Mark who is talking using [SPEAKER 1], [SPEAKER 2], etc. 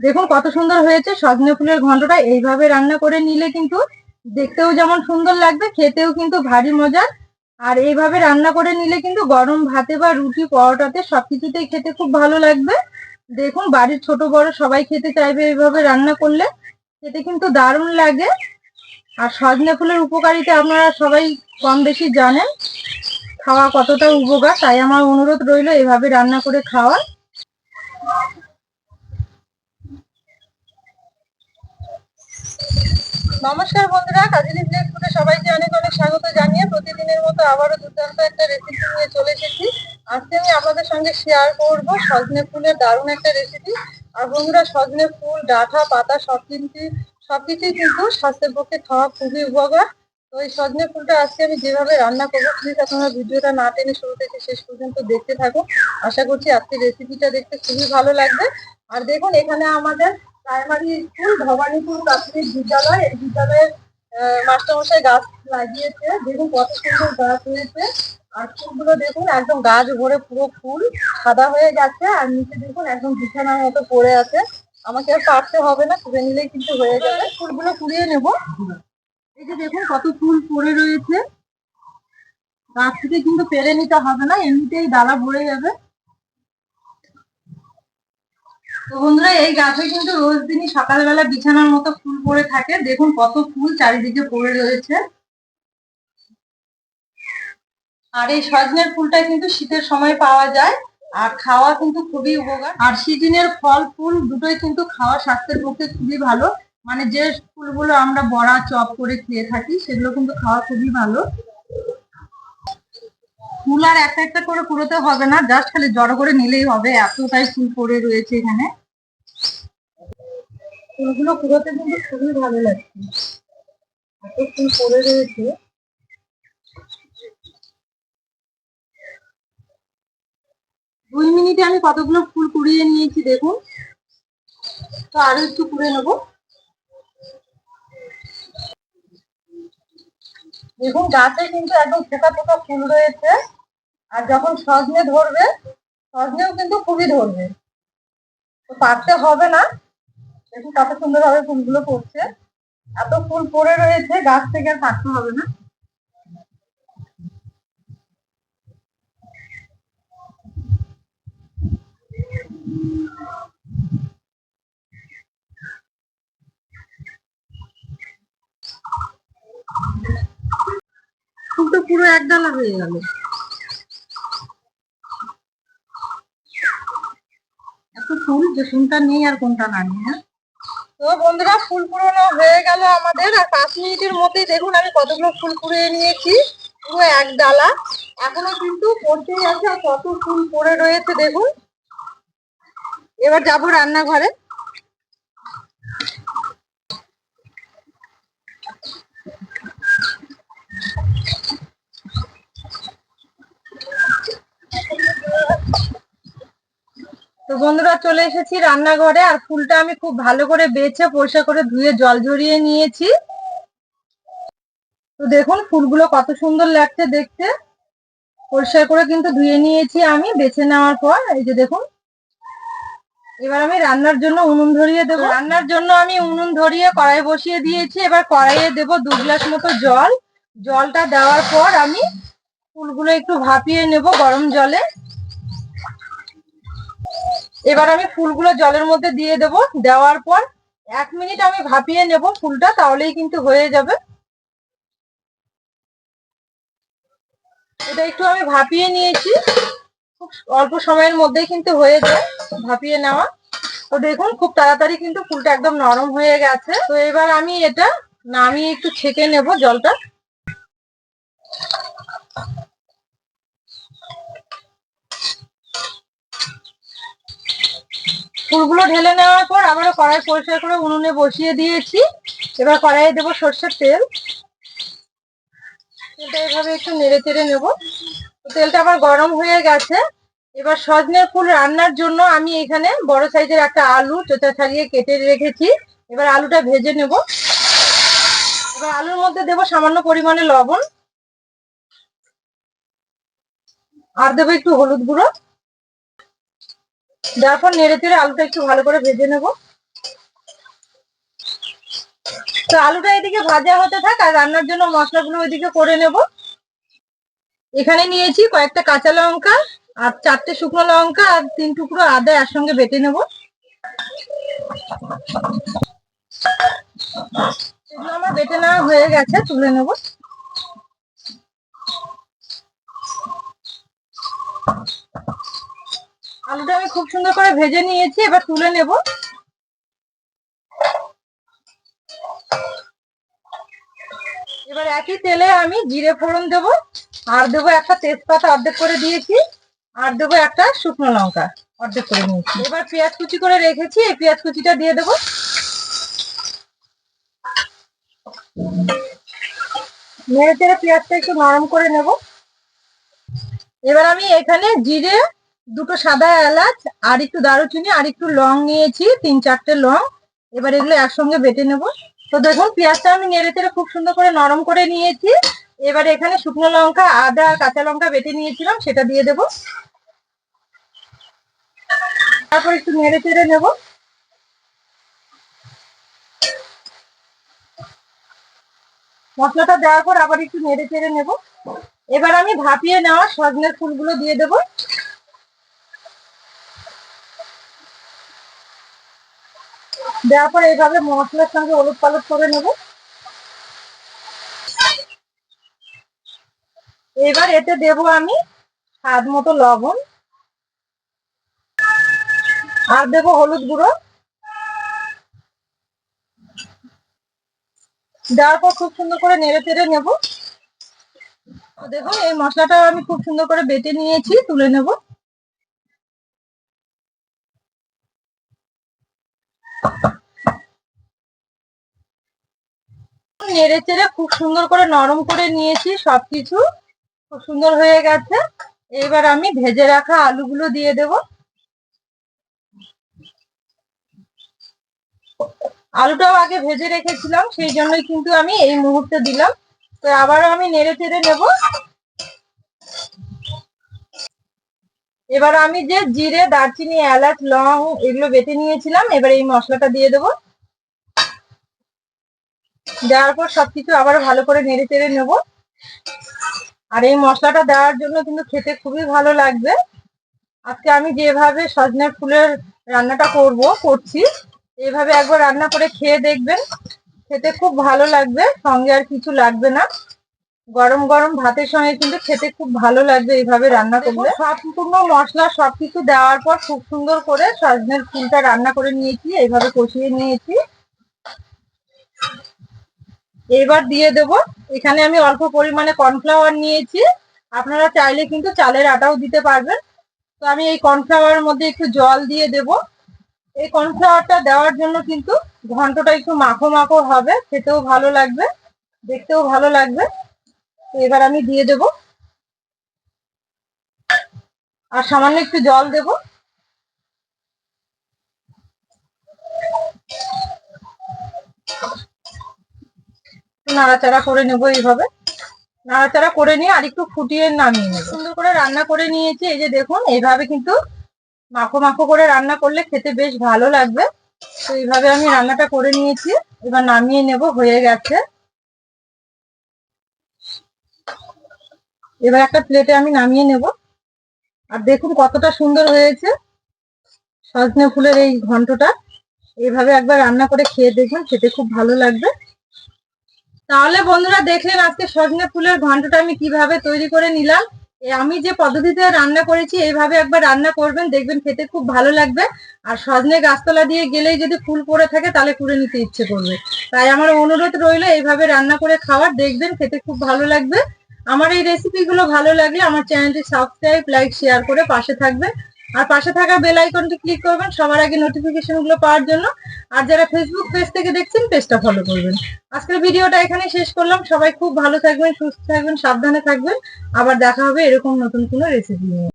[SPEAKER 1] দেখুন কত সুন্দর হয়েছে, সজনে ফুলের ঘন্টটা এইভাবে রান্না করে নিলে কিন্তু দেখতেও যেমন সুন্দর লাগবে, খেতেও কিন্তু ভারী মজার। আর এইভাবে রান্না করে নিলে কিন্তু গরম ভাতে বা রুটি, পরোটাতে সবকিছুতেই খেতে খুব ভালো লাগবে। দেখুন বাড়ির ছোট বড় সবাই খেতে চাইবে এইভাবে রান্না করলে, খেতে কিন্তু দারুণ লাগে। আর সজনে ফুলের উপকারিতা আপনারা সবাই কম বেশি জানেন, খাওয়া কতটা উপকার, তাই আমার অনুরোধ রইল এভাবে রান্না করে খাওয়া নমস্কার বন্ধুরা কাজিনী প্লেট ফুডে সবাইকে অনেক অনেক স্বাগত জানিয়ে প্রতিদিনের মতো আবারও দুর্দান্ত একটা রেসিপি নিয়ে চলে এসেছি। আজকে আমি আপনাদের সঙ্গে শেয়ার করব সজনে ফুলের দারুণ একটা রেসিপি আর বন্ধুরা, সজনে ফুল ডাঁটা পাতা, সব কিন্তু সবকিছুই কিন্তু স্বাস্থ্যের পক্ষে খাওয়া খুবই উপকার। তো এই সজনে ফুলটা আজকে আমি যেভাবে রান্না করব প্লিজ আপনারা ভিডিওটা না টেনে শুরু থেকে শেষ পর্যন্ত দেখতে থাকুন। আশা করছি আজকে রেসিপিটা দেখতে খুবই ভালো লাগবে। আর দেখুন, এখানে আমাদের প্রাইমারি স্কুল ভবানীপুর প্রাথমিক বিদ্যালয়। এই বিদ্যালয়ের মাস্টারমশাই গাছ লাগিয়েছে। দেখুন কত সুন্দর গাছ হয়েছে। আর ফুলগুলো দেখুন, একদম গাছ ভরে পুরো ফুল সাদা হয়ে গেছে। আর নিচে দেখুন, একদম বিছানার মতো পড়ে আছে। আমাকে আর পারতে হবে না, তুলে নিলেই কিন্তু হয়ে যাবে। ফুলগুলো কুড়িয়ে নেব। এই যে দেখুন, কত ফুল পড়ে রয়েছে। গাছ থেকে কিন্তু পেরে নিতে হবে না, এমনিতেই ডালা ভরে যাবে। তো বন্ধুরা, এই গাছে কিন্তু রোজ দিনই সকালবেলা বিছানার মতো ফুল পড়ে থাকে। দেখুন কত ফুল চারিদিকে পড়ে রয়েছে। আর এই সজনের ফুলটা কিন্তু শীতের সময় পাওয়া যায়, আর খাওয়া কিন্তু খুবই উপকার। আর সিজনের ফল, ফুল দুটোই কিন্তু খাওয়া স্বাস্থ্যের পক্ষে খুবই ভালো। মানে যে ফুলগুলো আমরা বড়া, চপ করে খেয়ে থাকি, সেগুলো কিন্তু খাওয়া খুবই ভালো। ফুল আর একটা একটা করে কুড়োতে হবে না জাস্ট খালি জড়ো করে নিলেই হবে। এতটাই ফুল পড়ে রয়েছে এখানে। ফুলগুলো কুড়োতে কিন্তু খুবই ভালো লাগছে। এত ফুল পড়ে রয়েছে। দুই মিনিটে আমি কতগুলো ফুল কুড়িয়ে নিয়েছি, দেখুন। তো আরও একটু কুড়ে নেব। দেখুন, গাছে কিন্তু একদম ফোকা ফোকা ফুল রয়েছে। আর যখন সজনে ধরবে, সজনেও কিন্তু খুবই ধরবে। তো পারতে হবে না। দেখুন কত সুন্দর ভাবে ফুলগুলো পড়ছে। এত ফুল পড়ে রয়েছে, গাছ থেকে আর পারতে হবে না। ফুল তো পুরো একডালা হয়ে গেল এত ফুল যে কোনটা নেই আর কোনটা না নেই হ্যাঁ? তো বন্ধুরা, ফুল পুরোনো হয়ে গেল আমাদের। আর পাঁচ মিনিটের মধ্যেই দেখুন আমি কতগুলো ফুল কুড়িয়ে নিয়েছি, পুরো এক ডালা। এখনও কিন্তু পড়তেই আছে আর কত ফুল পড়ে রয়েছে দেখুন। এবার যাব রান্নাঘরে। তো বন্ধুরা চলে এসেছি রান্নাঘরে, আর ফুলটা আমি খুব ভালো করে বেছে পরিষ্কার করে ধুয়ে জল ঝরিয়ে নিয়েছি। তো দেখুন ফুলগুলো কত সুন্দর লাগছে দেখতে। পরিষ্কার করে কিন্তু ধুয়ে নিয়েছি আমি, বেছে নেওয়ার পর, এই যে দেখুন। এবার আমি রান্নার জন্য উনুন ধরিয়ে দেবো। রান্নার জন্য আমি উনুন ধরিয়ে কড়াই বসিয়ে দিয়েছি। এবার কড়াইয়ে দেবো দু গ্লাস মতো জল। জলটা দেওয়ার পর আমি ফুলগুলো একটু ভাপিয়ে নেব গরম জলে। এবার আমি ফুলগুলো জলের মধ্যে দিয়ে দেব। দেওয়ার পর এক মিনিট আমি ভাপিয়ে নেব ফুলটা, তাহলেই কিন্তু হয়ে যাবে। এটা একটু আমি ভাপিয়ে নিয়েছি। খুব অল্প সময়ের মধ্যেই কিন্তু হয়ে যায় ভাপিয়ে নেওয়া। তো দেখুন, খুব তাড়াতাড়ি কিন্তু ফুলটা একদম নরম হয়ে গেছে। তো এবার আমি এটা নামিয়ে একটু ছেঁকে নেব জলটা। ফুলগুলো ঢেলে নেওয়ার পর আবারও কড়াই পরিষ্কার করে উনুনে বসিয়ে দিয়েছি। এবার কড়াইয়ে দেবো সর্ষের তেল। তেলটা এভাবে একটু নেড়ে চেড়ে নেব। তেলটা আবার গরম হয়ে গেছে। এবার সজনের ফুল রান্নার জন্য আমি এখানে বড় সাইজের একটা আলু চোচা ছাড়িয়ে কেটে রেখেছি। এবার আলুটা ভেজে নেব। এবার আলুর মধ্যে দেবো সামান্য পরিমাণে লবণ। আর দেবো একটু হলুদ গুঁড়ো। দেওয়ার পর নেড়ে চেড়ে আলুটা একটু ভালো করে ভেজে নেব। তো আলুটা এদিকে ভাজা হতে থাক আর রান্নার জন্য মশলাগুলো ওইদিকে করে নেব। এখানে নিয়েছি কয়েকটা কাঁচা লঙ্কা আর চারটে শুকনো লঙ্কা আর তিন টুকরো আদা একসঙ্গে বেটে নেব। এগুলো আমার বেটে নেওয়া হয়ে গেছে, তুলে নেব। আলুটা আমি খুব সুন্দর করে ভেজে নিয়েছি, এবার তুলে নেব। এবার একই তেলে আমি জিরে ফোড়ন দেব, আর দেবো একটা তেজপাতা অর্ধেক করে দিয়েছি, আর দেবো একটা শুকনো লঙ্কা অর্ধেক করে নিয়েছি। এবার পেঁয়াজ কুচি করে রেখেছি, এই পেঁয়াজ কুচিটা দিয়ে দেবো। নেড়ে চেড়ে পেঁয়াজটা একটু নরম করে নেব। এবার আমি এখানে জিরে দুটো সাদা এলাচ, আর একটু দারুচিনি, আর একটু লং নিয়েছি, তিন চারটে লং। এবার এগুলো একসঙ্গে বেটে নেব। তো দেখুন, পেঁয়াজটা আমি নেড়ে চেড়ে খুব সুন্দর করে নরম করে নিয়েছি। এবার এখানে শুকনো লঙ্কা, আদা, কাঁচা লঙ্কা বেটে নিয়েছিলাম, সেটা দিয়ে দেব। তারপর একটু নেড়ে চেড়ে নেব। মশলাটা দেওয়ার পর আবার একটু নেড়ে চেড়ে নেব। এবার আমি ভাপিয়ে নেওয়া সজনের ফুলগুলো দিয়ে দেব। দেওয়ার পর এইভাবে মশলার সঙ্গে ওলট পালট করে নেব। এবার এতে দেব আমি স্বাদ মতো লবণ। আর দেব হলুদ গুঁড়ো। দেওয়ার পর খুব সুন্দর করে নেড়ে চেড়ে নেব। তো দেখুন, এই মশলাটা আমি খুব সুন্দর করে বেটে নিয়েছি, তুলে নেব। নেড়ে চেড়ে খুব সুন্দর করে নরম করে নিয়েছি সবকিছু। খুব সুন্দর হয়ে গেছে। এবার আমি ভেজে রাখা আলুগুলো দিয়ে দেব। আলুটাও আগে ভেজে রেখেছিলাম, সেই জন্যই কিন্তু আমি এই মুহূর্তে দিলাম। তো আবারও আমি নেড়ে চেড়ে নেব। এবার আমি যে জিরে, দারচিনি, এলাচ, লং এগুলো বেটে নিয়েছিলাম, এবার এই মশলাটা দিয়ে দেবো। দেওয়ার পর সবকিছু আবার ভালো করে নেড়ে চেড়ে নেব। আর এই মশলাটা দেওয়ার জন্য কিন্তু খেতে খুবই ভালো লাগবে। আজকে আমি যেভাবে সজনে ফুলের রান্নাটা করব করছি এইভাবে একবার রান্না করে খেয়ে দেখবেন। খেতে খুব ভালো লাগবে সঙ্গে আর কিছু লাগবে না। গরম গরম ভাতের সঙ্গে কিন্তু খেতে খুব ভালো লাগবে এইভাবে রান্না করলে। সম্পূর্ণ মশলা সবকিছু দেওয়ার পর খুব সুন্দর করে সজনের ফুলটা রান্না করে নিয়েছি এইভাবে কষিয়ে নিয়েছি। এবার দিয়ে দেব। এখানে আমি অল্প পরিমাণে কর্নফ্লাওয়ার নিয়েছি। আপনারা চাইলে কিন্তু চালের আটাও দিতে পারবেন। তো আমি এই কর্নফ্লাওয়ারের মধ্যে একটু জল দিয়ে দেব। এই কর্নফ্লাওয়ারটা দেওয়ার জন্য কিন্তু ঘন্টটা একটু মাখো মাখো হবে। খেতেও ভালো লাগবে, দেখতেও ভালো লাগবে। তো এবার আমি দিয়ে দেব। আর সামান্য একটু জল দেব। নাড়াচাড়া করে নেব এইভাবে। নাড়াচাড়া করে নিয়ে আর একটু ফুটিয়ে নামিয়ে নেব। সুন্দর করে রান্না করে নিয়েছি। এই যে দেখুন, এইভাবে কিন্তু মাখো মাখো করে রান্না করলে খেতে বেশ ভালো লাগবে। তো এইভাবে আমি রান্নাটা করে নিয়েছি। এবার নামিয়ে নেব, হয়ে গেছে। এবার একটা প্লেটে আমি নামিয়ে নেব। আর দেখুন কতটা সুন্দর হয়েছে সজনে ফুলের এই ঘন্টটা। এইভাবে একবার রান্না করে খেয়ে দেখবেন খেতে খুব ভালো লাগবে। তাহলে বন্ধুরা দেখলেন আজকে সজনে ফুলের ঘন্টটা আমি কীভাবে তৈরি করে নিলাম। আমি যে পদ্ধতিতে রান্না করেছি, এইভাবে একবার রান্না করবেন, দেখবেন খেতে খুব ভালো লাগবে। আর সজনে গাছতলা দিয়ে গেলেই যদি ফুল পড়ে থাকে, তাহলে কুড়ে নিতে ইচ্ছে করবে। তাই আমার অনুরোধ রইল, এইভাবে রান্না করে খাওয়ার, দেখবেন খেতে খুব ভালো লাগবে। আমার এই রেসিপিগুলো ভালো লাগলে আমার চ্যানেলটি সাবস্ক্রাইব লাইক শেয়ার করে পাশে থাকবেন আর পাশে থাকা বেল আইকনটি ক্লিক করবেন, সবার আগে নোটিফিকেশনগুলো পাওয়ার জন্য। আর যারা ফেসবুক পেজ থেকে দেখছেন পেজটা ফলো করবেন। আজকের ভিডিওটা এখানে শেষ করলাম। সবাই খুব ভালো থাকবেন, সুস্থ থাকবেন, সাবধানে থাকবেন। আবার দেখা হবে এরকম নতুন কোনো রেসিপি নিয়ে।